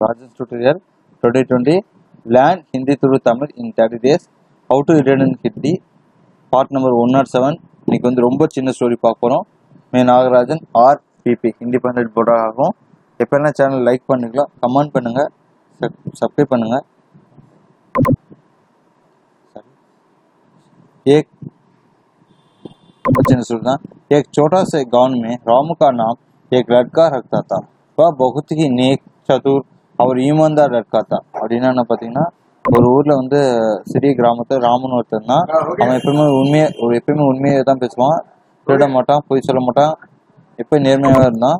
Rajan's tutorial today only learn Hindi through Tamil in 30 days how to read and Hindi part number 107 இன்னைக்கு வந்து ரொம்ப சின்ன story பார்க்க போகிறோம் மே நாகராஜன் ஆர் பிபி இண்டிபெண்ட் போர்டாக ஆகும் எப்போனா சேனல் லைக் பண்ணுங்களா கமெண்ட் பண்ணுங்கள் சப்ஸ்கிரைப் பண்ணுங்கள் एक सुनना एक छोटा से गाँव में राम का नाम एक लड़का रखता था वह बहुत ही नेक चतुर அவர் ஈமான்தார் லட்கா தான் அப்படின்னா என்ன பார்த்தீங்கன்னா ஒரு ஊர்ல வந்து சிறிய கிராமத்துல ராமன் ஒருத்தன் தான் அவன் எப்பவுமே உண்மையை ஒரு எப்பயுமே உண்மையை தான் பேசுவான் திருட மாட்டான் பொய் சொல்ல மாட்டான் எப்பயும் நேர்மையாக இருந்தான்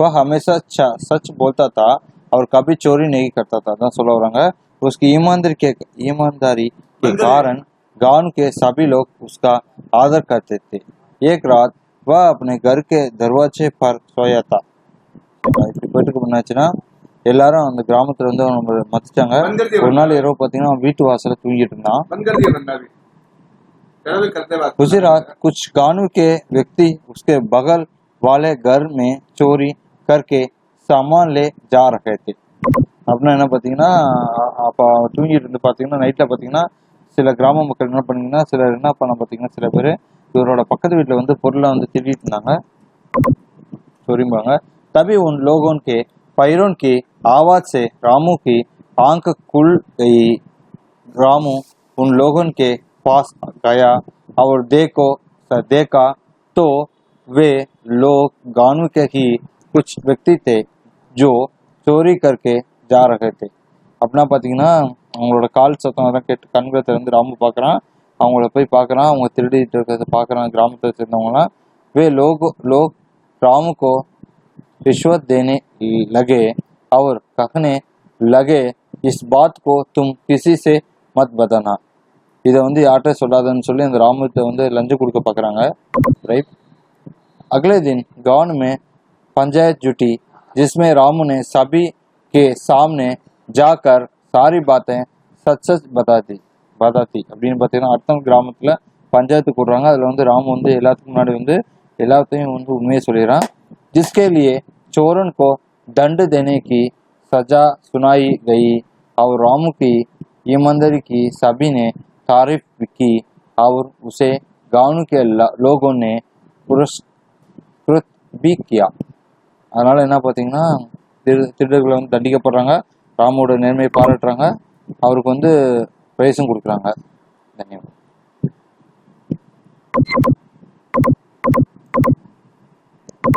वह हमेशा च- सच बोलता था और कभी चोरी नहीं करता था தான் சொல்ல வராங்க उसकी ईमानदारी के ईमानदारी के कारण गांव के सभी लोग उसका आदर करते थे एक रात वह अपने घर के दरवाजे पर सोया था இப்படி போயிட்டு முன்னாச்சுன்னா எல்லாரும் அந்த கிராமத்துல வந்து அவனை மதிச்சாங்க ஒரு நாள் இரவு பாத்தீங்கன்னா அவன் வீட்டு வாசல்ல தூங்கிட்டு இருந்தான் बंद कर दिया बंदा भी चलो भी करते बात उसी रात कुछ गांव के व्यक्ति उसके बगल वाले घर में चोरी करके सामान ले जा रहे थे அப்படின்னா என்ன பார்த்தீங்கன்னா அப்போ அவன் தூங்கிட்டு இருந்து பார்த்தீங்கன்னா நைட்டில் பார்த்தீங்கன்னா சில கிராம மக்கள் என்ன பண்ணீங்கன்னா சிலர் என்ன பண்ண பார்த்தீங்கன்னா சில பேர் இவரோட பக்கத்து வீட்டில் வந்து பொருளை வந்து திருடிட்டு இருந்தாங்க चोरीबांग तभी उन लोगों के पैरों की आवाज से रामू की आंख खुल गई रामू उन लोगों के पास गया और देखो देखा तो वे लोग गांव के ही कुछ व्यक्ति थे जो चोरी करके जा रहे थे அப்படின்னா பார்த்தீங்கன்னா அவங்களோட கால் சத்தம் அதெல்லாம் கேட்டு கண்களை திறந்து ராமு பார்க்குறான் அவங்கள போய் பார்க்குறான் அவங்க திருடிட்டு இருக்கிறத பார்க்குறான் கிராமத்தை சேர்ந்தவங்களாம் वे लोग लोग राम को रिश्वत देने लगे और कहने लगे इस बात को तुम किसी से मत बताना இதை வந்து யார்கிட்ட சொல்லாதன்னு சொல்லி அந்த ராமுத்தை வந்து லஞ்சம் கொடுக்க பார்க்குறாங்க ரைட் अगले दिन गांव में पंचायत जुटी जिसमें रामू ने सभी के सामने जाकर सारी बातें सच सच बता दी बताती அப்படின்னு பார்த்தீங்கன்னா அடுத்த கிராமத்தில் பஞ்சாயத்து கூடுறாங்க அதில் வந்து ராமு வந்து எல்லாத்துக்கும் முன்னாடி வந்து எல்லாத்தையும் வந்து உண்மையை சொல்லிடுறான் जिसके लिए चोरन को दंड देने की सजा सुनाई गई और रामू की ईमानदारी की सभी ने तारीफ की और उसे गांव के ल- लोगों ने पुरस्कृत भी किया அதனால என்ன பார்த்தீங்கன்னா திரு திருடர்களை வந்து தண்டிக்கப்படுறாங்க ராமோட நேர்மையை பாராட்டுறாங்க அவருக்கு வந்து பிரைஸும் கொடுக்குறாங்க தன்யவாத்